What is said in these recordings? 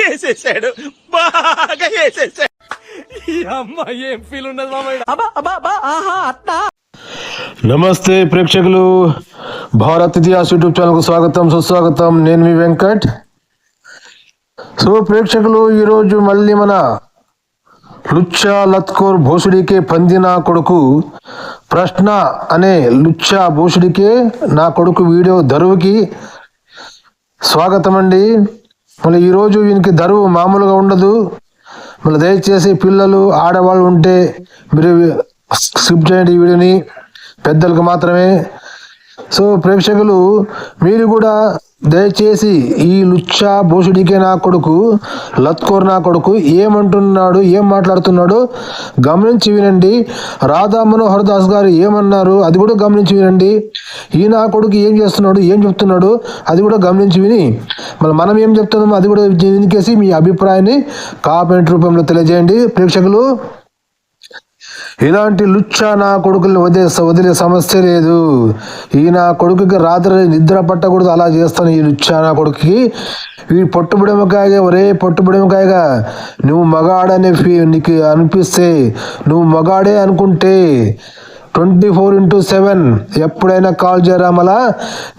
వేసేసాడు. బాగా వేసేసాడు. ఈ అమ్మాయి ఏం ఫీల్ ఉండదు మామయ్య? నమస్తే ప్రేక్షకులు. భారత్ ఇతిహాస్ యూట్యూబ్ ఛానల్కు స్వాగతం సుస్వాగతం. నేను మీ వెంకట్. సో ప్రేక్షకులు ఈరోజు మళ్ళీ మన లుచ్చా లత్కోర్ భోసుడికే పందిన కొడుకు ప్రశ్న అనే లుచ్చా భోసుడికే నా కొడుకు వీడియో ధరువుకి స్వాగతం అండి మళ్ళీ ఈరోజు వీనికి ధరువు మామూలుగా ఉండదు. మళ్ళీ దయచేసి పిల్లలు ఆడవాళ్ళు ఉంటే మీరు స్కిప్ చేయండి ఈ వీడియోని. పెద్దలకు మాత్రమే. సో ప్రేక్షకులు మీరు కూడా దయచేసి ఈ లుచ్చా భూషుడికే నా కొడుకు లత్కోర్ నా కొడుకు ఏమంటున్నాడు ఏం మాట్లాడుతున్నాడు గమనించి వినండి. రాధా మనోహర్ దాస్ గారు ఏమన్నారు? అది కూడా గమనించి వినండి. ఈ నా కొడుకు ఏం చేస్తున్నాడు ఏం చెప్తున్నాడు? అది కూడా గమనించి విని. మళ్ళీ మనం ఏం చెప్తున్నామో అది కూడా వినికేసి మీ అభిప్రాయాన్ని కామెంట్ రూపంలో తెలియజేయండి. ప్రేక్షకులు ఇలాంటి లుచ్చా నా కొడుకుల్ని వదిలే వదిలే సమస్య లేదు. ఈ నా కొడుకుకి రాత్రి నిద్ర పట్టకూడదు. అలా చేస్తాను ఈ లుచ్చా నా కొడుకుకి. ఈ పొట్టుబుడమకాయగా ఒరే పొట్టుబుడమకాయగా నువ్వు మగాడనే ఫీ నీకు అనిపిస్తే నువ్వు మగాడే అనుకుంటే ట్వంటీ ఫోర్ ఇంటూ సెవెన్ ఎప్పుడైనా కాల్ చేయరా మళ్ళా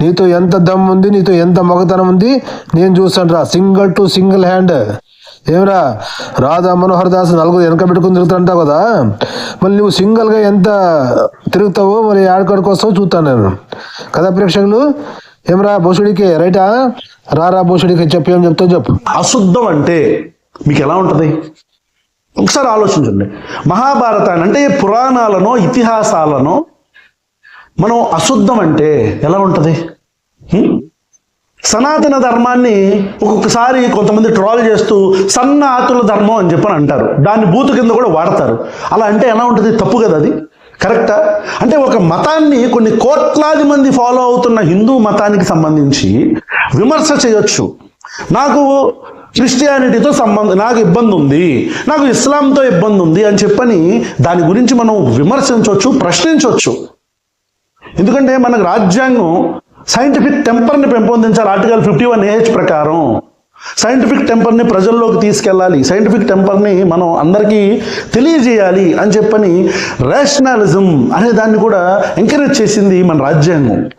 నీతో ఎంత దమ్ ఉంది నీతో ఎంత మగతనం ఉంది? నేను చూస్తాను రా సింగిల్ టు సింగిల్ హ్యాండ్. ఏమరా? రాధా మనోహర్ దాస్ నలుగురు వెనక పెట్టుకుని తిరుగుతుంటావు కదా? మళ్ళీ నువ్వు సింగిల్గా ఎంత తిరుగుతావో మరి ఆడకాడికి వస్తావో చూస్తాను నేను. కదా ప్రేక్షకులు? ఏమరా భూషుడికి రైటా? రారా భూషుడికి చెప్పు ఏం చెప్తావు చెప్పు. అశుద్ధం అంటే మీకు ఎలా ఉంటుంది? ఒకసారి ఆలోచించండి. మహాభారతాన్ని అంటే పురాణాలను ఇతిహాసాలను మనం అశుద్ధం అంటే ఎలా ఉంటుంది? సనాతన ధర్మాన్ని ఒక్కొక్కసారి కొంతమంది ట్రాల్ చేస్తూ సన్నాతుల ధర్మం అని చెప్పని అంటారు. దాన్ని బూతు కింద కూడా వాడతారు. అలా అంటే ఎలా ఉంటుంది? తప్పు కదా అది. కరెక్టా? అంటే ఒక మతాన్ని కొన్ని కోట్లాది మంది ఫాలో అవుతున్న హిందూ మతానికి సంబంధించి విమర్శ చేయొచ్చు. నాకు క్రిస్టియానిటీతో సంబంధం నాకు ఇబ్బంది ఉంది నాకు ఇస్లాంతో ఇబ్బంది ఉంది అని చెప్పని దాని గురించి మనం విమర్శించవచ్చు ప్రశ్నించవచ్చు ఎందుకంటే మనకు రాజ్యాంగం సైంటిఫిక్ టెంపర్ని పెంపొందించాలి. Article fifty one A H ప్రకారం. సైంటిఫిక్ టెంపర్ని ప్రజల్లోకి తీసుకెళ్ళాలి. సైంటిఫిక్ టెంపర్ని మనం అందరికీ తెలియజేయాలి అని చెప్పని రేషనలిజం అనే దాన్ని కూడా ఎంకరేజ్ చేసింది మన రాజ్యాంగం.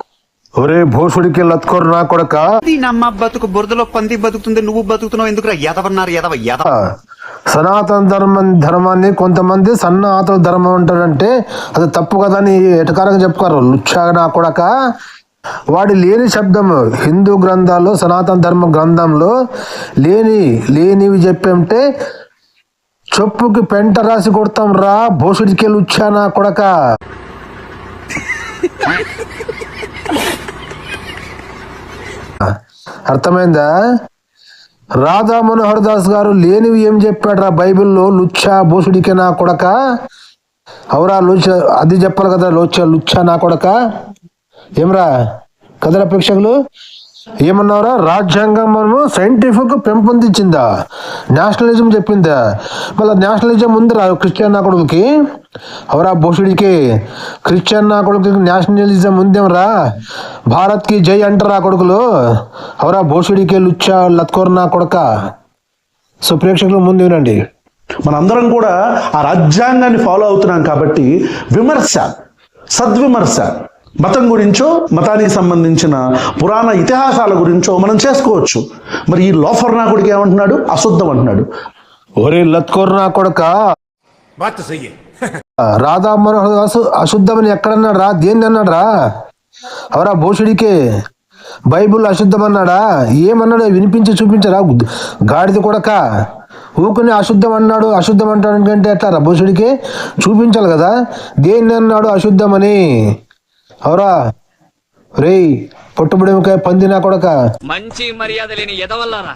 ఒరే భోసుడికి లత్కోర్ నా కొడక నమ్మ బతుకు బురదలో పంది బతుకుతుంది నువ్వు బతుకుతున్నావు ఎందుకురా? ఎదవన్నారు ఎదవ ఎదవ సనాతన ధర్మం ధర్మాన్ని కొంతమంది సన్న ఆతల ధర్మం అంటారంటే అది తప్పు కదా అని ఎటకారంగా చెప్పుకోరు. లుచ్చా నా కొడక. వాడి లేని శబ్దం హిందూ గ్రంథాల్లో సనాతన ధర్మ గ్రంథంలో లేని లేనివి చెప్పంటే చెప్పుకి పెంట రాసి కొడతాం రా భోసుడికి వచ్చానా నా కొడక. అర్థమైందా? రాధా మనోహర్ దాస్ గారు లేనివి ఏం చెప్పాడు రా బైబిల్లో? లుచ్చా భూసుడికే నా కొడక. అవరా లుచ్చ అది చెప్పాలి కదా లుచ్చ లుచ్చా నా కొడక. ఏమరా? కథల ప్రేక్షకులు? ఏమన్నారా రాజ్యాంగం మనము సైంటిఫిక్ పెంపొందించిందా? నేషనలిజం చెప్పిందా? మళ్ళీ నేషనలిజం ఉందిరా క్రిస్టియన్ నా కొడుకుకి. అవరా భూషుడికి. క్రిస్టియన్ నా కొడుకుకి నేషనలిజం ఉందేమరా? భారత్కి జై అంటారా కొడుకులు. అవరా భూషుడికి లుచ్చా లత్కోర్ నా కొడక. సో ప్రేక్షకులు ముందు వినండి. మనందరం కూడా ఆ రాజ్యాంగాన్ని ఫాలో అవుతున్నాం కాబట్టి విమర్శ సద్విమర్శ. మతం గురించో మతానికి సంబంధించిన పురాణ ఇతిహాసాల గురించో మనం చేసుకోవచ్చు. మరి ఈ లోఫర్ నాకుడికి ఏమంటున్నాడు? అశుద్ధం అంటున్నాడు. ఒరే లత్కోర్ నా కొడక? రాధా మనోహర్ దాసు అశుద్ధమని ఎక్కడన్నాడు రా దేన్ని అన్నాడు రా అవరా భూషుడికే బైబుల్ అశుద్ధం అన్నాడా ఏమన్నాడు వినిపించి చూపించరా? గాడిద కొడక? ఊకుని అశుద్ధం అన్నాడు అశుద్ధం అంటాడు అంటే ఎట్లా రా భూషుడికి? చూపించాలి కదా. దేన్ని అన్నాడు అశుద్ధమని? అవరా. రేయ్ పొట్టుబడికాయ పందినా కొడక. మంచి మర్యాద లేని ఎదవల్లారా?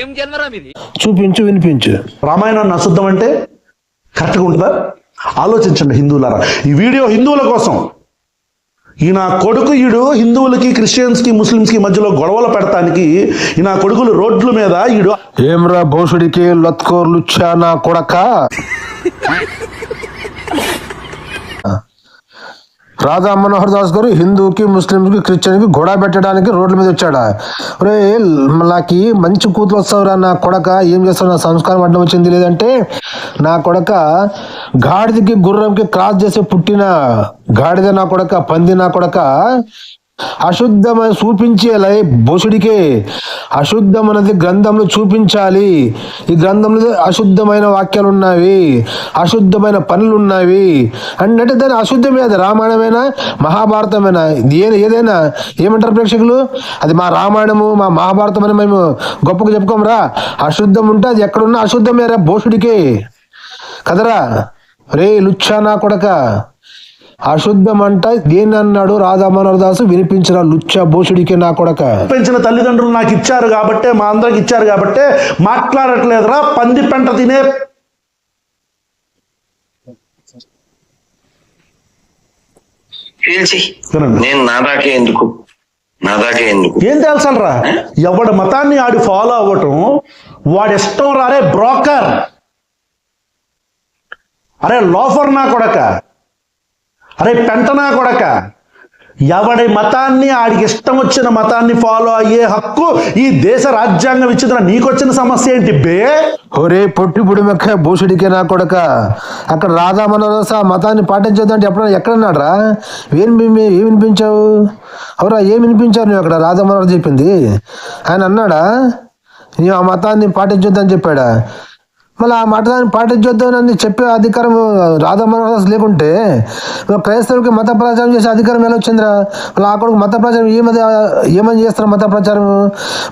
ఏం జన్మరా మీది? చూపించు వినిపించు. రామాయణాన్ని అశుద్ధం అంటే కరెక్ట్గా ఉంటుందా? ఆలోచించండి హిందువులారా. ఈ వీడియో హిందువుల కోసం. ఈ నా కొడుకు ఈడు హిందువులకి క్రిస్టియన్స్కి ముస్లిమ్స్కి మధ్యలో గొడవలు పెడతానికి ఈ నా కొడుకులు రోడ్ల మీద ఈడు ఏమ్రా భూషుడికి లత్కోర్ లుచ్చా నా కొడక? రాధా మనోహర్ దాస్ గారు హిందూకి ముస్లింకి క్రిస్టియన్కి గొడవ పెట్టడానికి రోడ్ల మీద వచ్చాడా? రే నాకి మంచి కూతురు వస్తావురా నా కొడక ఏం చేస్తావు? నా సంస్కారం అడ్డం వచ్చింది లేదంటే నా కొడక గాడిదకి గుర్రంకి క్రాస్ చేసి పుట్టిన గాడిద నా కొడక పంది నా కొడక అశుద్ధమైన చూపించేలా బొసుడికే. అశుద్ధమైనది గ్రంథంలో చూపించాలి. ఈ గ్రంథంలో అశుద్ధమైన వాక్యాలు ఉన్నవి అశుద్ధమైన పనులు ఉన్నవి అంటే దాని అశుద్ధమే అది. రామాయణమైనా? మహాభారతమైనా? ఇది ఏ- ఏదైనా? ఏమంటారు ప్రేక్షకులు? అది మా రామాయణము మా మహాభారతం అని మేము గొప్పగా చెప్పుకోమరా? అశుద్ధం ఉంటే అది ఎక్కడున్నా అశుద్ధమే రా భోషుడికే కదరా? రే లుచ్చా నా కొడక. అశుద్ధం అంట దేన్ని అన్నాడు రాధామోహన్ దాసు వినిపించిన లుచ్చ భోషుడికి నా కొడక? పెంచిన తల్లిదండ్రులు నాకు ఇచ్చారు కాబట్టే మా అందరికి ఇచ్చారు కాబట్టే మాట్లాడట్లేదురా పంది పెంట తినే. నేను నా దాకే ఎందుకు? నా దాకే ఎందుకు? ఏం తెలుసలరా ఎవడి మతాన్ని ఆడి ఫాలో అవ్వటం వాడి ఇష్టం రారే బ్రోకర్. అరే లోఫర్ నా కొడక. అరే పెంటనా కొడక ఎవడి మతాన్ని ఆడికి ఇష్టం వచ్చిన మతాన్ని ఫాలో అయ్యే హక్కు ఈ దేశ రాజ్యాంగం ఇచ్చిన నీకొచ్చిన సమస్య ఏంటి బే? ఒరే పొట్టి పుడిమెక్క భూషుడికే నా కొడక? అక్కడ రాధా మనోరస ఆ మతాన్ని పాటించొద్దంటే ఎప్పుడైనా ఎక్కడన్నాడు రా ఏం ఏం వినిపించావు? అవురా ఏం వినిపించారు నువ్వు అక్కడ? రాధా మనోహర్ చెప్పింది. ఆయన అన్నాడా నీవు ఆ మతాన్ని పాటించొద్దని చెప్పాడా. మళ్ళీ ఆ మతాన్ని పాటించొద్దని చెప్పే అధికారం రాధా మనోహర్ లేకుంటే క్రైస్తవులకి మత ప్రచారం చేసే అధికారం ఎలా వచ్చిందిరా? మళ్ళీ ఆ కొడుకు మత ప్రచారం ఏమది ఏమని చేస్తారు మత ప్రచారం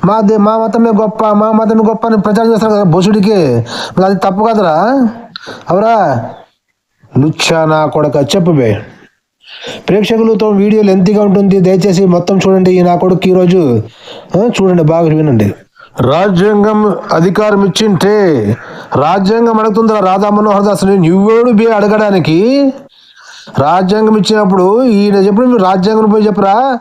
మా మా మతమే గొప్ప మా మతమే గొప్ప అని ప్రచారం చేస్తారు కదా బొసుడికి. మళ్ళీ అది తప్పు కదరా. అవరా. లుచ్చా నా కొడక చెప్పు బే. ప్రేక్షకులతో వీడియో లెంతీగా ఉంటుంది. దయచేసి మొత్తం చూడండి ఈ నా కొడుకు ఈరోజు. చూడండి బాగా వినండి. రాజ్యాంగం అధికారం ఇచ్చింటే రాజ్యాంగం అడుగుతుందా రాధా మనోహర్ దాస్ నువ్వేడు బే అడగడానికి? రాజ్యాంగం ఇచ్చినప్పుడు ఈయన చెప్పిన మీరు రాజ్యాంగం పోయి చెప్పరా?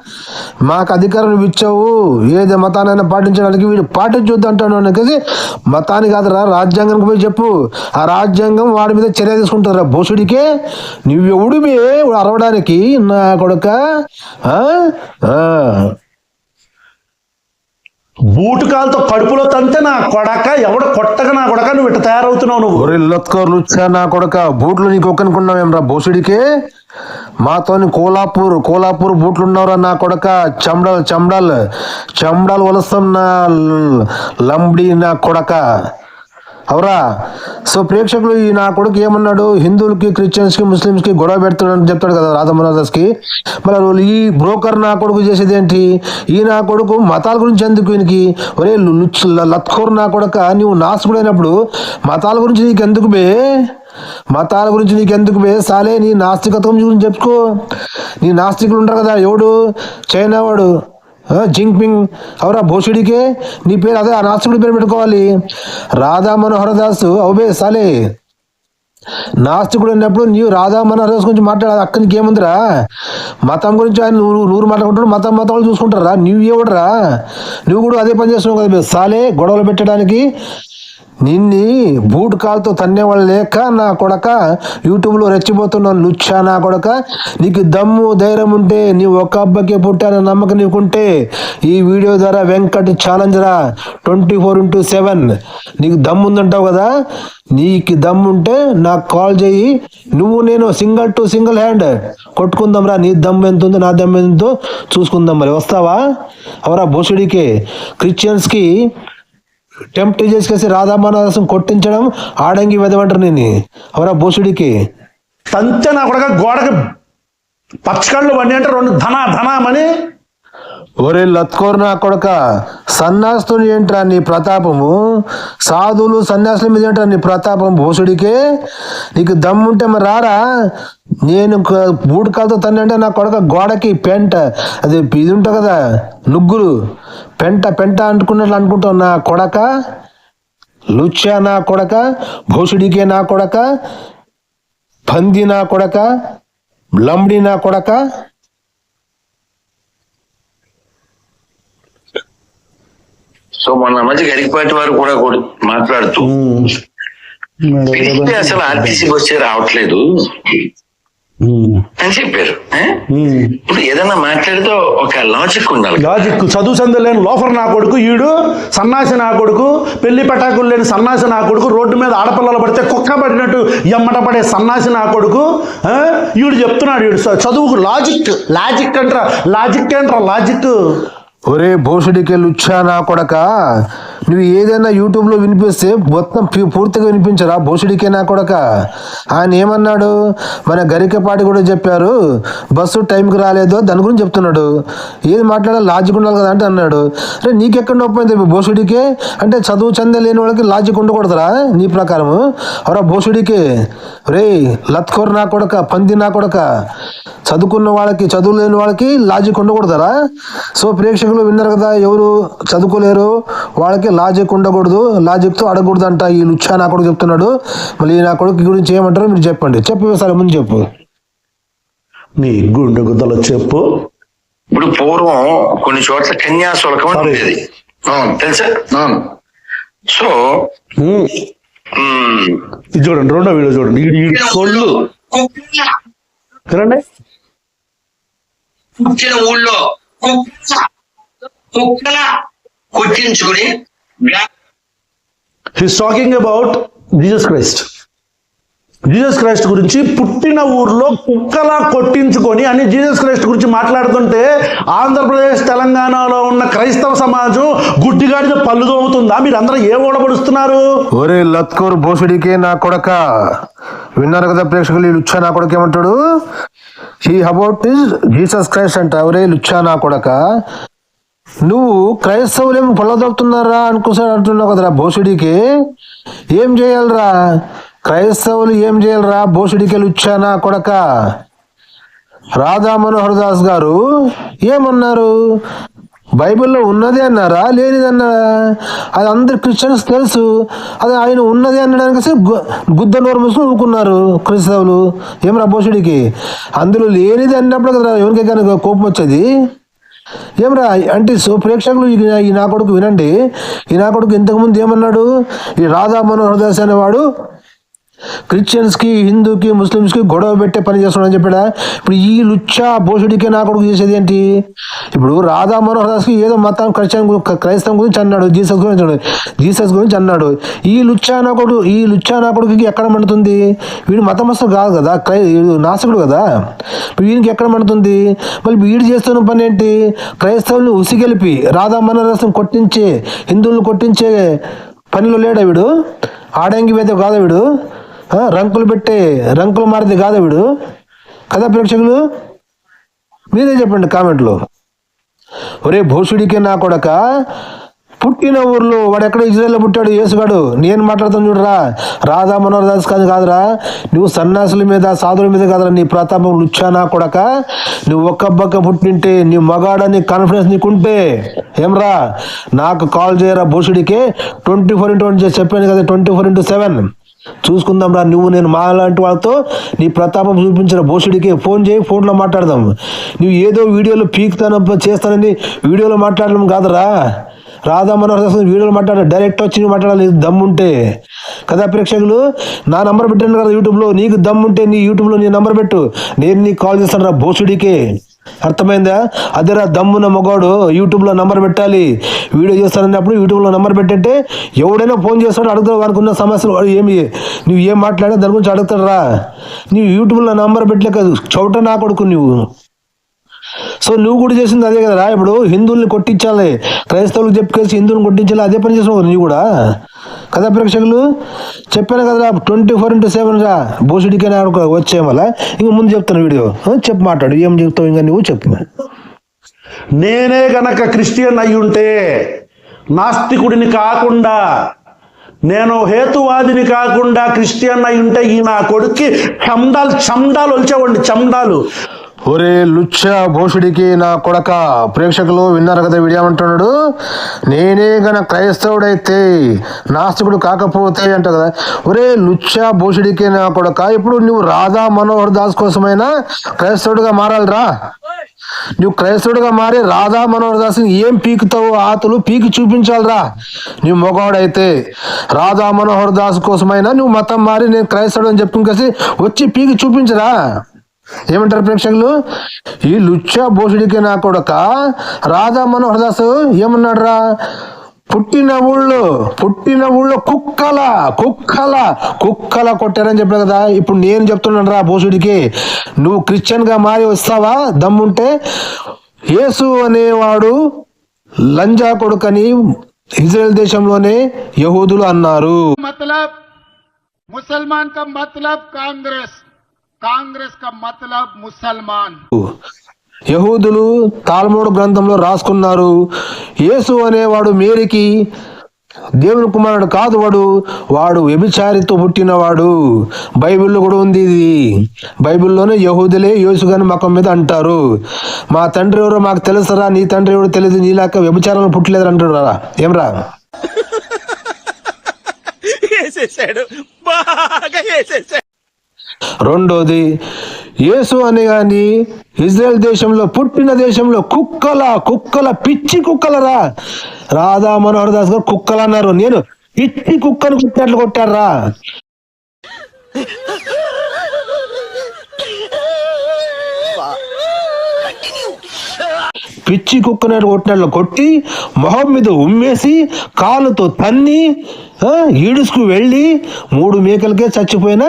మాకు అధికారం నువ్వు ఇచ్చావు. ఏది మతానైనా పాటించడానికి వీడు పాటించొద్దు అంటాడు అనేసి మతాన్ని కాదురా రాజ్యాంగానికి పోయి చెప్పు. ఆ రాజ్యాంగం వాడి మీద చర్య తీసుకుంటారా భూషుడికే నువ్వెవడు బే అరవడానికి నా కొడుక? బూటుకాలతో కడుపులో తంతే నా కొడక ఎవడ కొట్టక నా కొడక నువ్వు ఇట్ట తయారవుతున్నావు నువ్వు. ఒరే లత్కోర్లు నా కొడక? బూట్లు నీకు ఒక్కనుకున్నావేమ్రా? బోసుడికే? మాతోని కోలాపూర్ కోలాపూర్ బూట్లు ఉన్నవరా నా కొడక? చమడల్ చమడల్ చమడాలు వలసం నా లంబడి నా కొడక? అవురా. సో ప్రేక్షకులు ఈ నా కొడుకు ఏమన్నాడు? హిందువులకి క్రిస్టియన్స్కి ముస్లిమ్స్కి గొడవ పెడుతున్నాడని చెప్తాడు కదా రాధమనోదాస్కి మరి వాళ్ళు ఈ బ్రోకర్ నా కొడుకు చేసేది ఏంటి ఈ నా కొడుకు మతాల గురించి ఎందుకు వీనికి ఒరే లుచ్- లత్కోర్ నా కొడుక నువ్వు నాస్తికుడైనప్పుడు మతాల గురించి నీకు ఎందుకు బే? మతాల గురించి నీకు ఎందుకు బే? సాలే నీ నాస్తికత్వం గురించి చెప్పుకో. నీ నాస్తికులు ఉంటారు కదా ఎవడు? చైనా వాడు. జింగ్పింగ్ అవరా భోషుడికే నీ పేరు అదే ఆ నాస్తికుడి పేరు పెట్టుకోవాలి. రాధా మనోహర దాసు అవుబే సాలే. నాస్తికుడు అన్నప్పుడు నీవు రాధా మనోహర దాస్ గురించి మాట్లాడాలి అక్క నీకేముందిరా మతం గురించి ఆయన నూరు నూరు మాట్లాడుకుంటాడు మతం మతం వాళ్ళు చూసుకుంటారా? నువ్వు ఎవడరా నువ్వు కూడా అదే పని చేస్తున్నావు కదా సాలే గొడవలు పెట్టడానికి. నిన్ని బూట్ కాల్తో తన్నేవాళ్ళు లేక నా కొడక యూట్యూబ్లో రెచ్చిపోతున్నాను లుచ్చా నా కొడక? నీకు దమ్ము ధైర్యం ఉంటే నీ ఒక్క అబ్బాయికే పుట్టాన నమ్మకం నీకుంటే ఈ వీడియో ద్వారా వెంకట్ ఛాలెంజ్ రా ట్వంటీ ఫోర్ ఇంటూ సెవెన్. నీకు దమ్ము ఉందంటావు కదా? నీకు దమ్ము ఉంటే నాకు కాల్ చేయి. నువ్వు నేను సింగిల్ టు సింగిల్ హ్యాండ్. కొట్టుకుందాం రా నీ దమ్ము ఎంత ఉందో నా దమ్ము ఎంతో చూసుకుందాం మరి. వస్తావా? అవరా బోసుడికే. క్రిస్టియన్స్కి టెంప్ట్ చేసి రాధామానదాసం కొట్టించడం ఆడంగి వెదవంటారు నేను అవరా బోసుడికి తంతే నా కొడక గోడకి పచ్చకళ్ళు వండి అంటే రెండు ధన ధనామని. ఒరే లత్కోర్ నా కొడక సన్యాస్తులు ఏంట్రా నీ ప్రతాపము? సాధువులు సన్యాసుల మీద ఏంట్రా నీ ప్రతాపం భూసుడికే? నీకు దమ్ముంటే మరి రారా? నేను క- బూడు కాలుతో తన్నంటే నా కొడక గోడకి పెంట అది ఇది ఉంటుంది కదా నుగ్గులు. పెంట పెంట అంటుకున్నట్లు అనుకుంటావు నా కొడక? లుచ్చా నా కొడక? భూసుడికే నా కొడక? పంది నా కొడక? లంబడి నా కొడక? సో మొన్న మధ్య గరికపాటి వారు కూడా కూడా మాట్లాడుతూ. అసలు ఆర్టీసీ బస్సే రావట్లేదు. అని చెప్పారు. ఇప్పుడు ఏదైనా మాట్లాడితే ఒక లాజిక్ ఉండాలి. లాజిక్ చదువు చందు లేని లోఫర్ నా కొడుకు ఈడు సన్నాసి నా కొడుకు పెళ్ళి పటాకులు లేని సన్నాసి నా కొడుకు రోడ్డు మీద ఆడపిల్లలు పడితే కుక్క పడినట్టు ఎమ్మట పడే సన్నాసి నా కొడుకు ఈడు చెప్తున్నాడు ఈడు. చదువుకు లాజిక్ లాజిక్ అంటారా. లాజిక్ అంటారా లాజిక్ ఒరే భోషుడికి లుచ్చా నా కొడక? నువ్వు ఏదైనా యూట్యూబ్లో వినిపిస్తే మొత్తం పూర్తిగా వినిపించరా భోషుడికే నా కొడక? ఆయన ఏమన్నాడు? మన గరికపాటి కూడా చెప్పారు బస్సు టైంకి రాలేదో దాని గురించి చెప్తున్నాడు. ఏది మాట్లాడాలి లాజిక్ ఉండాలి కదా అంటే అన్నాడు. అరే నీకెక్కడ నొప్పింది భోషుడికే అంటే చదువు చంద లేని వాళ్ళకి లాజిక్ ఉండకూడదురా నీ ప్రకారము. అవరా భోషుడికే రే లత్కోర్ నా కొడక పంది నా కొడక? చదువుకున్న వాళ్ళకి చదువు లేని వాళ్ళకి లాజిక్ ఉండకూడదరా. సో ప్రేక్షకులు విన్నారు కదా ఎవరు చదువుకోలేరు వాళ్ళకి లాజిక్ ఉండకూడదు లాజిక్తో అడగకూడదు అంట ఈ లుచ్చా నా కొడుకు చెప్తున్నాడు. మళ్ళీ నా కొడుకు గురించి ఏమంటారో మీరు చెప్పండి. చెప్పు సరే ముందు చెప్పు. నీ గుండె గుద్దలో చెప్పు. ఇప్పుడు పూర్వం కొన్ని చోట్ల కన్యాశుల్కం. ఉండేది. తెలుసా? సో ఇది చూడండి రెండో వీడియో చూడండి. సొల్లు వినండి ఊళ్ళో. కుక్క కుక్కల కొట్టించుకుని his talking about Jesus Christ Jesus Christ గురించి పుట్టిన ఊర్లో కుక్కలా కొట్టించుకొని అని జీసస్ క్రైస్ట్ గురించి మాట్లాడుతుంటే ఆంధ్రప్రదేశ్ తెలంగాణలో ఉన్న క్రైస్తవ సమాజం గుడ్డిగాడితో పళ్ళు తోముతుందా? మీరు అందరూ ఏ ఓడబడుస్తున్నారు? ఒరే లత్కోర్ భోషుడికే నా కొడక. విన్నారు కదా ప్రేక్షకులు ఈ లుచ్చా నా కొడక ఏమంటాడు? He about is Jesus Christ అంట. ఒరే లుచ్చా నా కొడక. నువ్వు క్రైస్తవులేం పొలదొక్కుతున్నారా అనుకోసారి అంటున్నావు కదరా భోసుడికి? ఏం చేయాలరా? క్రైస్తవులు ఏం చేయాలరా? భోసుడికి లుచ్చానా కొడక? రాధా మనోహర్ దాస్ గారు ఏమన్నారు? బైబిల్లో ఉన్నది అన్నారా? లేనిది అన్నారా? అది అందరు క్రిస్టియన్స్ తెలుసు. అది ఆయన ఉన్నది అనడానికి గు- గుద్ద నోరు మూసుకుని ఊరుకున్నారు క్రైస్తవులు. ఏమరా భోషుడికి అందులో లేనిది అన్నప్పుడు కదా ఎవరికి కోపం వచ్చేది? ఏమరా అంటే సో ప్రేక్షకులు ఈ ఈ నా కొడుకు వినండి. ఈ నా కొడుకు ఇంతకుముందు ఏమన్నాడు? ఈ రాధా మనోహర్ దాస్ అనేవాడు క్రిస్టియన్స్కి హిందూకి ముస్లిమ్స్కి గొడవ పెట్టే పని చేస్తున్నాడని చెప్పాడా? ఇప్పుడు ఈ లుచ్చా భోషుడికే నా కొడుకు చేసేది ఏంటి? ఇప్పుడు రాధా మనోహర్ దాస్కి ఏదో మతం క్రిస్టియన్ క్రైస్తవం గురించి అన్నాడు జీసస్ గురించి అన్నాడు జీసస్ గురించి అన్నాడు. ఈ లుచ్చా నా కొడుకు ఈ లుచ్చా నా కొడుకుకి ఎక్కడ మండుతుంది? వీడు మతమస్తుడు కాదు కదా క్రై వీడు కదా? ఇప్పుడు వీనికి ఎక్కడ మండుతుంది? మళ్ళీ వీడు చేస్తున్న పని ఏంటి? క్రైస్తవుల్ని ఉసిగెలిపి రాధా మనోహర్ కొట్టించే హిందువులను కొట్టించే పనిలో లేడా వీడు? ఆడంగి వేద కాదా వీడు? రంకులు పెట్టే రంకులు మారితే కాదు వీడు. కదా ప్రేక్షకులు? మీరే చెప్పండి కామెంట్లో. ఒరే భోషుడికే నా కొడక పుట్టిన ఊర్లో వాడు ఎక్కడ ఇజ్రాయల్లో పుట్టాడు యేసుగాడు? నేను మాట్లాడుతాను చూడరా. రాధా మనోహర్ దాస్ కాదు కాదురా. నువ్వు సన్యాసుల మీద సాధువుల మీద కాదురా నీ ప్రతాపం లుచ్చా నా కొడక. నువ్వు ఒక్క బక్క పుట్టింటే నీ మగాడని కాన్ఫిడెన్స్ నీకుంటే ఏమ్రా? నాకు కాల్ చేయరా భూషుడికే ట్వంటీ ఫోర్ ఇంటూ చేసి చెప్పాను కదా ట్వంటీ ఫోర్ ఇంటూ సెవెన్. చూసుకుందాం రా నువ్వు నేను మాలాంటి వాళ్ళతో నీ ప్రతాపం చూపించిన భూషుడికి ఫోన్ చేయి ఫోన్లో మాట్లాడదాం. నువ్వు ఏదో వీడియోలో పీకుతాన చేస్తానని వీడియోలో మాట్లాడడం కాదురా. రాధా మనోహర్ దాస్ వీడియోలో మాట్లాడ డైరెక్ట్ వచ్చి మాట్లాడాలి దమ్ముంటే. కదా ప్రేక్షకులు నా నంబర్ పెట్టాను కదా యూట్యూబ్లో నీకు దమ్ముంటే నీ యూట్యూబ్లో నీ నంబర్ పెట్టు. నేను నీకు కాల్ చేస్తాను రా భోసుడికే అర్థమైందా? అదేరా దమ్మున్న మగవాడు యూట్యూబ్లో నంబర్ పెట్టాలి. వీడియో చేస్తానన్నప్పుడు యూట్యూబ్లో నంబర్ పెట్టంటే ఎవడైనా ఫోన్ చేస్తాడు అడుగుతాడు వానికి ఉన్న సమస్యలు వాడు ఏమి? నువ్వు ఏం మాట్లాడినా దాని గురించి అడుగుతాడు రా నీవు యూట్యూబ్లో నంబర్ పెట్టలేక చౌట నా కొడుకు నువ్వు సో నువ్వు కూడా చేసింది అదే కదరా. ఇప్పుడు హిందువుల్ని కొట్టించాలి. క్రైస్తవులకు చెప్పుకేసి హిందువుని కొట్టించాలి అదే పని చేసినావు కదా నువ్వు కూడా. కదా ప్రేక్షకులు చెప్పాను కదా ట్వంటీ ఫోర్ ఇంటూ సెవెన్ రా భూషుడికే వచ్చే మళ్ళా. ఇంక ముందు చెప్తాను వీడియో. చెప్పు మాట్లాడు ఏం చెప్తావు ఇంకా నువ్వు చెప్పు నేనే గనక క్రిస్టియన్ అయి ఉంటే నాస్తికుడిని కాకుండా నేను హేతువాదిని కాకుండా క్రిస్టియన్ అయి ఉంటే ఈ నా కొడుక్కి చందాలు చందాలు వచ్చేవండి చందాలు. ఒరే లుచ్చ భోషుడికి నా కొడక. ప్రేక్షకులు విన్నారు కదా విడియామంటున్నాడు. నేనే గన క్రైస్తవుడైతే నాస్తికుడు కాకపోతే అంట కదా. ఒరే లుచ్చ భోషుడికి నా కొడక. ఇప్పుడు నువ్వు రాధా మనోహర్ దాస్ కోసమైనా క్రైస్తవుడిగా మారాలిరా? నువ్వు క్రైస్తవుడిగా మారి రాధా మనోహర్ దాస్ ఏం పీకుతావు ఆతులు పీకి చూపించాలిరా. నువ్వు మగవాడైతే రాధా మనోహర్ దాస్ కోసమైనా నువ్వు మతం మారి నేను క్రైస్తవుడు అని చెప్పుకుని వచ్చి పీకి చూపించరా? ఏమంటారు ప్రేక్షకులు? ఈ లుచ్చా భోషుడికి నా కొడక రాధా మనోహర్ దాస్ ఏమన్నాడు రా పుట్టిన ఊళ్ళో పుట్టిన ఊళ్ళో కుక్కల కుక్కల కుక్కల కొట్టారని చెప్పారు కదా ఇప్పుడు నేను చెప్తున్నాను రా భోషుడికి నువ్వు క్రిస్టియన్గా మారి వస్తావా? దమ్ముంటే యేసు అనేవాడు లంజా కొడుకని ఇజ్రాయెల్ దేశంలోనే యహూదులు అన్నారు. ముసల్మాన్ కా మతలబ్ కాంగ్రెస్. కాంగ్రెస్ కా మతలబ్ ముసల్మాన్. యహూదులు తాల్మూడు గ్రంథంలో రాసుకున్నారు యేసు అనేవాడు మేరికి దేవుని కుమారుడు కాదు వాడు వాడు వ్యభిచారితో పుట్టినవాడు. బైబిల్లో కూడా ఉంది ఇది. బైబిల్లోనే యహూదులే యోసుగాని మొక్క మీద అంటారు. మా తండ్రి ఎవరో మాకు తెలుసరా నీ తండ్రి ఎవరు తెలియదు నీలాక వ్యభిచారంలో పుట్టలేదు అంటారు రా ఏమరా రెండోది యేసు అనే కానీ ఇజ్రాయెల్ దేశంలో పుట్టిన దేశంలో కుక్కల కుక్కల పిచ్చి కుక్కలరా రాధా మనోహర్ దాస్ గారు కుక్కలు అన్నారు. నేను పిచ్చి కుక్కను కుట్టినట్లు కొట్టారా పిచ్చి కుక్కనట్టు కొట్టినట్లు కొట్టి మొహం మీద ఉమ్మేసి కాలుతో తన్ని ఆ, ఈడుసుకు వెళ్ళి మూడు మేకలకే చచ్చిపోయిన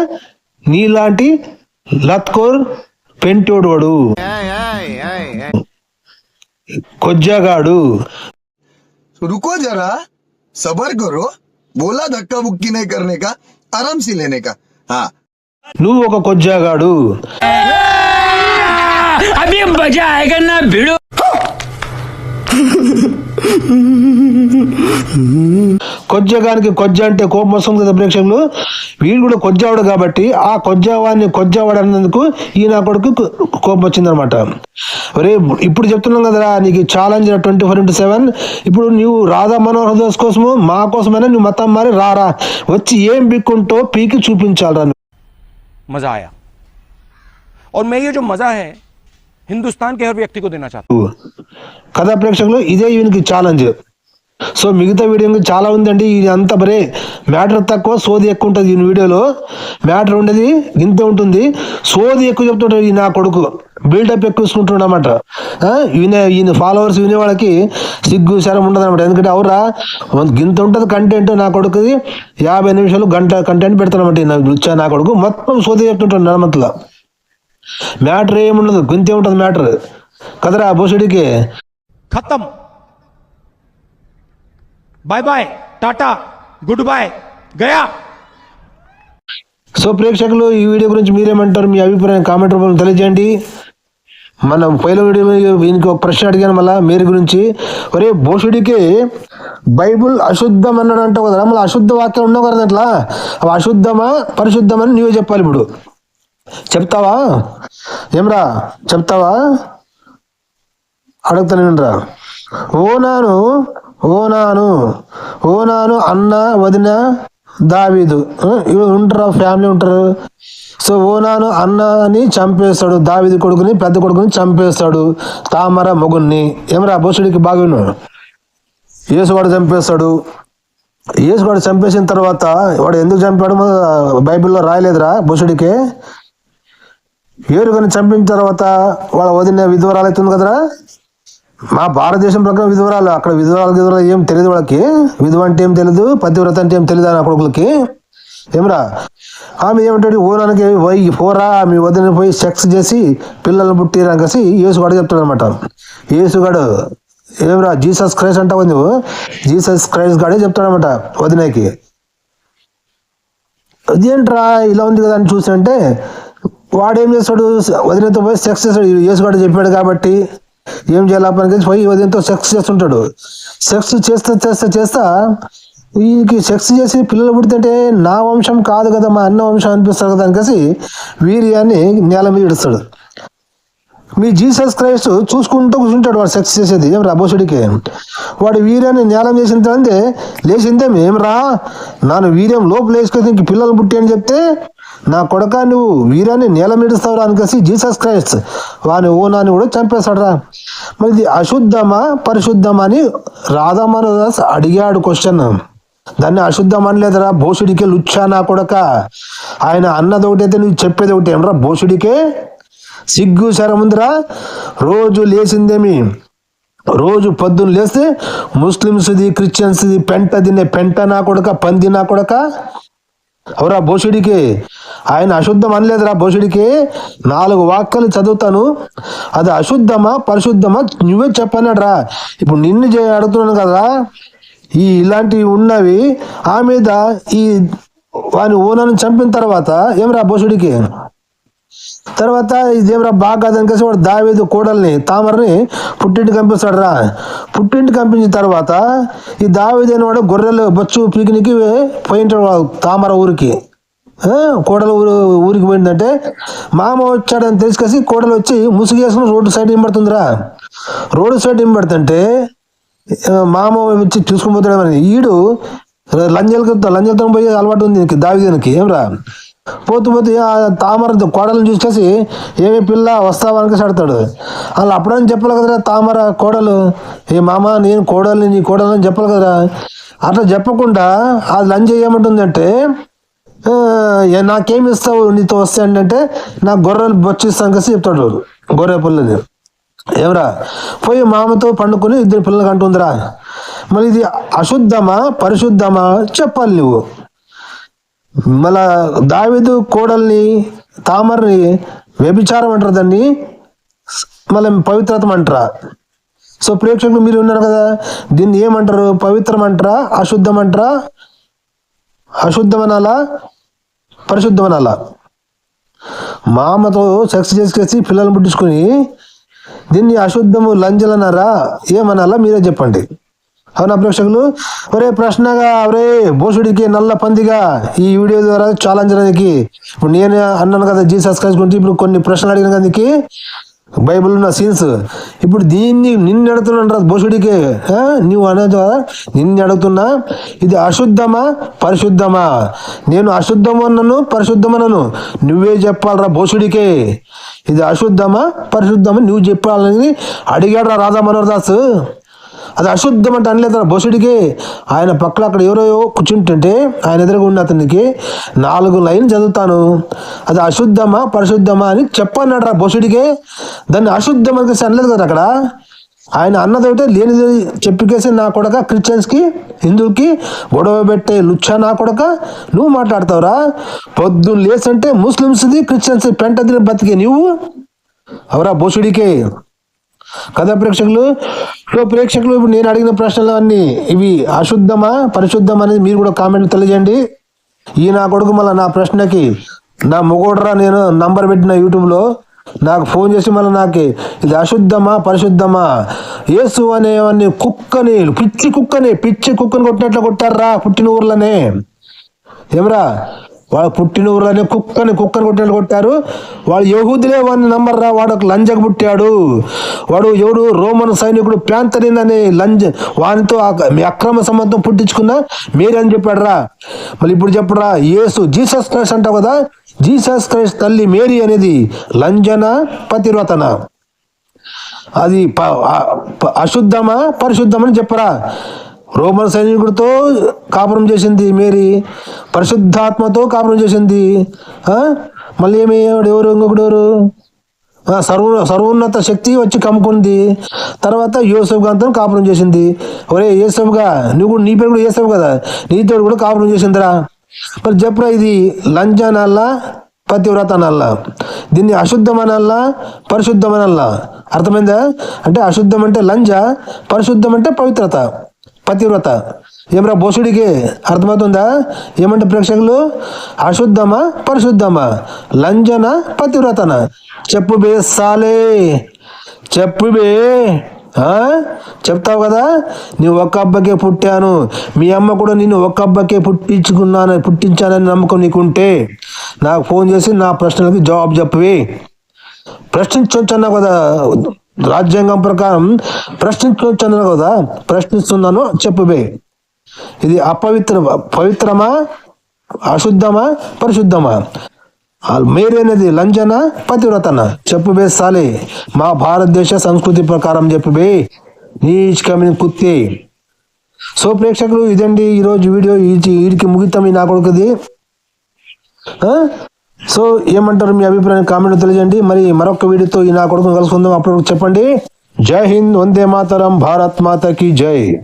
నీలాంటి లత్కోర్ పెంటోడు కొజ్జాగాడు. రుకో జరా. సబర్ కరో బోలా ధక్కా బుక్కినే కర్నే కా ఆరామ్ సి లేనే కా నువ్వు ఒక కొజ్జాగాడు. అభి మజా ఆయేగా నా భిడు కొజ్జగానికి కొజ్జ అంటే కోపం వస్తుంది కదా ప్రేక్షకులు వీడు కూడా కొజ్జావాడు కాబట్టి ఆ కొజ్జావాన్ని కొజ్జావాడు అన్నందుకు ఈ నా కొడుకు కోపం వచ్చిందనమాట ఒరే ఇప్పుడు చెప్తున్నాం కదరా నీకు challenge twenty four into seven ఇప్పుడు నువ్వు రాధా మనోహర్ దాస్ కోసము మా కోసమైనా నువ్వు మతం మారి రారా వచ్చి ఏం బిక్కుంటో పీకి చూపించాలరా నువ్వు. मजा आया और मैं ये जो मजा है हिंदुस्तान के हर व्यक्ति को देना चाहता కథా ప్రేక్షకులు ఇదే ఈయనకి ఛాలెంజ్ సో మిగతా వీడియో చాలా ఉందండి. ఇది అంత బరే మ్యాటర్ తక్కువ సోది ఎక్కువ ఉంటుంది ఈయన వీడియోలో. మ్యాటర్ ఉండేది ఇంత ఉంటుంది. సోది ఎక్కువ చెప్తుంటాడు ఈ నా కొడుకు. బిల్డప్ ఎక్కువ అనమాట ఈయన ఈయన ఫాలోవర్స్ వినే వాళ్ళకి సిగ్గు శరం ఉండదు అనమాట ఎందుకంటే అవురా గింత ఉంటుంది కంటెంట్ నా కొడుకుది. యాభై నిమిషాలు గంట కంటెంట్ పెడతానమాట రుచా నా కొడుకు. మొత్తం సోది చెప్తుంటాడు నడమతలో మ్యాటర్ ఏముండదు గింతే ఉంటుంది మ్యాటర్. కదరా భూషుడికి ఖతం bye bye tata good bye Gaya so ప్రేక్షకులు ఈ వీడియో గురించి మీరేమంటారు? మీ అభిప్రాయం కామెంట్ రూపంలో తెలియజేయండి. మనం పైల వీడియో దీనికి ఒక ప్రశ్న అడిగాను మళ్ళీ మీరు గురించి. ఒరే భోషుడికి బైబుల్ అశుద్ధం అన్నాడు అంటే కదా మళ్ళీ అశుద్ధ వాక్యాలు ఉన్నావు కదా అట్లా? అవి అశుద్ధమా పరిశుద్ధమని నువ్వే చెప్పాలి ఇప్పుడు. చెప్తావా? ఏమరా చెప్తావా? అడుగుతాను రా. ఓ నాను ఓనాను ఓనాను అన్న వదిన దావీదు. ఉంటారు ఇవి ఫ్యామిలీ ఉంటారు. సో ఓనాను అన్నని చంపేస్తాడు. దావీదు కొడుకుని పెద్ద కొడుకుని చంపేస్తాడు. తామర మొగుణ్ణి. ఏమరా బోసుడికి బాగా యేసువాడు చంపేస్తాడు. యేసువాడు చంపేసిన తర్వాత వాడు ఎందుకు చంపాడు బైబిల్లో రాయలేదురా బుషుడికి ఏరుగని చంపిన తర్వాత వాళ్ళ వదిన విధవరాలు అవుతుంది కదరా? మా భారతదేశం ప్రకారం విధవరాలు అక్కడ విధవరాలు విధవరాలు ఏం తెలియదు వాళ్ళకి. విధవ అంటే ఏం తెలియదు పతివ్రత అంటే ఏం తెలియదు నా కొడుకులకి. ఏమరా? ఆమె ఏమంటాడు? ఓనానికి పోయి పోరా మీ వదిన పోయి సెక్స్ చేసి పిల్లల్ని పుట్టిరా కలిసి యేసుగాడు చెప్తాడు అనమాట యేసుగాడు ఏమరా జీసస్ క్రైస్ట్ అంటావు నువ్వు? జీసస్ క్రైస్ట్ గాడే చెప్తాడనమాట వదినకి అదేంట్రా ఇలా ఉంది కదా అని చూస్తుంటే వాడు ఏం చేస్తాడు? వదినతో పోయి సెక్స్ చేస్తాడు. యేసుగాడు చెప్పాడు కాబట్టి. ఏం చేయాలి ఆ పోయి ఉదయంతో సెక్స్ చేస్తుంటాడు. సెక్స్ చేస్తా చేస్తా చేస్తా వీరికి సెక్స్ చేసి పిల్లలు పుడితే నా వంశం కాదు కదా మా అన్న వంశం అనిపిస్తారు కదా కలిసి వీర్యాన్ని నేల మీద ఇడుస్తాడు మీ జీసస్ క్రైస్ట్ చూసుకుంటూ కూర్చుంటాడు వాడు సెక్స్ చేసేది. ఏం రా బోసుడికి? వాడు వీర్యాన్ని నేలం చేసిన తర్వాత లేచిందే? ఏం రా? నాను వీర్యం లోపు లేచుకొని ఇంక పిల్లలు పుట్టి అని చెప్తే నా కొడక నువ్వు వీరాన్ని నేల మీడుస్తావు అనుకేసి జీసస్ క్రైస్ట్ వాని ఓనాన్ని కూడా చంపేస్తాడు రా మరి ఇది అశుద్ధమా పరిశుద్ధమా అని రాధామానదాస్ అడిగాడు క్వశ్చన్ దాన్ని అశుద్ధం అనలేదురా భోషుడికే లుచ్చా నా కొడక. ఆయన అన్నది ఒకటైతే నువ్వు చెప్పేది ఒకటి ఏమరా భోషుడికే సిగ్గు శరముందిరా రోజు లేచిందేమి రోజు పొద్దున్న లేస్తే ముస్లిమ్స్ది క్రిస్టియన్స్ది పెంట తినే పెంట నా కొడక పంది నా కొడక. అవరా భోషుడికి. ఆయన అశుద్ధం అనలేదురా భోషుడికి. నాలుగు వాక్యాలు చదువుతాను. అది అశుద్ధమా పరిశుద్ధమా నువ్వే చెప్పన్నాడు రా ఇప్పుడు నిన్ను చే- అడుగుతున్నాను కదా ఈ ఇలాంటివి ఉన్నవి ఆ మీద ఈ వాని ఓనను చంపిన తర్వాత ఏమరా భోషుడికి? తర్వాత ఇదేమరా బాగా కాదనికేసి వాడు దావేది కోడల్ని తామరని పుట్టింటికి పంపిస్తాడు రా పుట్టింటికి పంపించిన తర్వాత ఈ దావేది అనేవాడు గొర్రెలు బొచ్చు పీకినికి పోయింటాడు వాడు తామర ఊరికి. కోడలు ఊరు ఊరికి పోయిందంటే మామ వచ్చాడని తెలిసికేసి కోడలు వచ్చి ముసుగేసుకుని రోడ్డు సైడ్ ఇంబడుతుందిరా రోడ్డు సైడ్ ఇంబడుతుంటే మామ వచ్చి చూసుకుని పోతాడు ఈడు లంజలకి లంజలతో పోయి అలవాటు ఉంది దీనికి ఏమరా? పోతూ పోతూ ఆ తామర కోడలను చూసేసి ఏమి పిల్ల వస్తావా అని అడతాడు అలా అప్పుడని చెప్పాలి కదరా తామర కోడలు? ఏ మామ నేను కోడల్ని నీ కోడలు అని చెప్పాలి కదరా? అట్లా చెప్పకుండా అది లంచ్ ఏమంటుందంటే నాకేమి ఇస్తావు నీతో వస్తే అంటే నాకు గొర్రెలు బొచ్చిస్తాను కలిసి చెప్తాడు గొర్రె పిల్లని. ఏమరా? పోయి మామతో పండుకొని ఇద్దరు పిల్లలకి అంటుందిరా. మరి ఇది అశుద్ధమా పరిశుద్ధమా చెప్పాలి నువ్వు. మళ్ళా దావిదు కోడల్ని తామరని వ్యభిచారం అంటారు దాన్ని. మళ్ళీ పవిత్రతం అంటారా? సో ప్రేక్షకులు మీరు ఉన్నారు కదా దీన్ని ఏమంటారు? పవిత్రం అంటారా? అశుద్ధం అంటారా? అశుద్ధం అనాలా? పరిశుద్ధం అనాలా? సెక్స్ చేసుకేసి పిల్లల్ని పుట్టించుకొని దీన్ని అశుద్ధము లంజలన్నారా ఏమనాలా? మీరే చెప్పండి. అవునా ప్రేక్షకులు? ఒరే ప్రశ్నగా ఒరే భోషుడికి నల్ల పందిగా ఈ వీడియో ద్వారా ఛాలెంజ్ అనేది ఇప్పుడు నేను అన్నాను కదా జీసస్ క్రైస్ట్ గురించి ఇప్పుడు కొన్ని ప్రశ్నలు అడిగిన కదానికి బైబిల్ ఉన్న సీన్స్ ఇప్పుడు దీన్ని నిన్ను అడుగుతున్నాను రా భోషుడికి నువ్వు అనేది నిన్ను అడుగుతున్నా. ఇది అశుద్ధమా? పరిశుద్ధమా? నేను అశుద్ధము అన్నాను పరిశుద్ధమన్నాను నువ్వే చెప్పాలరా భోషుడికే ఇది అశుద్ధమా? పరిశుద్ధమా? నువ్వు చెప్పాలని అడిగాడు రా రాధా మనోహర్ దాస్. అది అశుద్ధం అంటే అనలేదు బొసుడికి. ఆయన పక్కన అక్కడ ఎవరో కూర్చుంటుంటే ఆయన ఎదురుగా ఉన్న అతనికి నాలుగు లైన్ చదువుతాను. అది అశుద్ధమా పరిశుద్ధమా అని చెప్పన్నాడు రా బొసుడికి. దాన్ని అశుద్ధం అని అనలేదు కదా అక్కడ. ఆయన అన్నది ఒకటే లేనిది చెప్పికేసి నా కొడక క్రిస్టియన్స్కి హిందువుకి గొడవ పెట్టే లుచ్చా నా కొడక నువ్వు మాట్లాడతావురా? పొద్దున్న లేసంటే ముస్లిమ్స్ది క్రిస్టియన్స్ పెంట తిని బతికే నువ్వు అవరా బోసుడికే. కథా ప్రేక్షకులు సో ప్రేక్షకులు ఇప్పుడు నేను అడిగిన ప్రశ్నలు అన్ని ఇవి అశుద్ధమా పరిశుద్ధమా అనేది మీరు కూడా కామెంట్ తెలియజేయండి. ఈ నా కొడుకు మళ్ళీ నా ప్రశ్నకి నా మొగోడరా నేను నంబర్ పెట్టిన యూట్యూబ్లో నాకు ఫోన్ చేసి మళ్ళీ నాకు ఇది అశుద్ధమా పరిశుద్ధమా? యేసు అనేవన్నీ కుక్కని పిచ్చి కుక్కని పిచ్చి కుక్కని కొట్టినట్లు కొట్టారా పుట్టిన ఊర్లోనే? ఏమరా? వాడు పుట్టిన ఊర్లోనే కుక్కని కుక్కని కొట్టినట్టు కొట్టారు. వాళ్ళు యహూదులే వాడిని నమ్మర్రా వాడు ఒక లంజకు పుట్టాడు. వాడు ఎవడు? రోమన్ సైనికుడు ప్యాంతరిన్ అనే లంజ వానితో మీ అక్రమ సంబంధం పుట్టించుకున్న మీరని అని చెప్పాడురా. మళ్ళీ ఇప్పుడు చెప్పరా యేసు జీసస్ క్రైస్ట్ అంటావు కదా? జీసస్ క్రైస్ట్ తల్లి మేరీ అనేది లంజన పతిరోతన అది ప- అశుద్ధమా పరిశుద్ధమని చెప్పరా. రోమన్ సైనికుడితో కాపురం చేసింది మేరీ. పరిశుద్ధాత్మతో కాపురం చేసింది. మళ్ళీ ఏమి ఎవరు? ఇంకొకడు ఎవరు? సర్వ సర్వోన్నత శక్తి వచ్చి కమ్ముకుంది. తర్వాత యోసఫ్ గాంతో కాపురం చేసింది. ఒరే యేసఫ్గా నువ్వు కూడా నీ పేరు కూడా యేసఫ్ కదా? నీతో కూడా కాపురం చేసిందిరా. మరి చెప్పరా ఇది లంచనల్లా పతివ్రత అనల్లా దీన్ని అశుద్ధమనల్లా పరిశుద్ధమనల్లా? అర్థమైందా? అంటే అశుద్ధం అంటే లంజ పరిశుద్ధం అంటే పవిత్రత పతివ్రత. ఏమరా బోసుడికి అర్థమవుతుందా? ఏమంటే ప్రేక్షకులు? అశుద్ధమా పరిశుద్ధమా? లంజన పతివ్రతన? చెప్పు బే సాలే. చెప్పు బే. చెప్తావు కదా? నీ ఒక్క అబ్బకే పుట్టాను. మీ అమ్మ కూడా నేను ఒక్క అబ్బకే పుట్టించుకున్నాను పుట్టించానని నమ్మకం నీకుంటే నాకు ఫోన్ చేసి నా ప్రశ్నలకి జవాబు చెప్పవి. ప్రశ్నించవచ్చు అన్నావు కదా? రాజ్యాంగం ప్రకారం ప్రశ్నించవచ్చు అన్నావు కదా? ప్రశ్నిస్తున్నాను చెప్పువే ఇది అపవిత్ర పవిత్రమా? అశుద్ధమా? పరిశుద్ధమా? మేరైనది లంజన పతివ్రతన? చెప్పుబే సాలే. మా భారతదేశ సంస్కృతి ప్రకారం చెప్పుబే నీచ్ కమిని కుత్తే. సో ప్రేక్షకులు ఇదండి ఈరోజు వీడియో. వీడికి ముగితం ఈ నా కొడుకుది. ఆ? సో ఏమంటారు మీ అభిప్రాయం కామెంట్ తెలియజేయండి. మరి మరొక వీడియోతో ఈ నా కొడుకును కలుసుకుందాం. అప్పుడు చెప్పండి. జై హింద్ వందే మాతరం భారత్ మాతకి జై.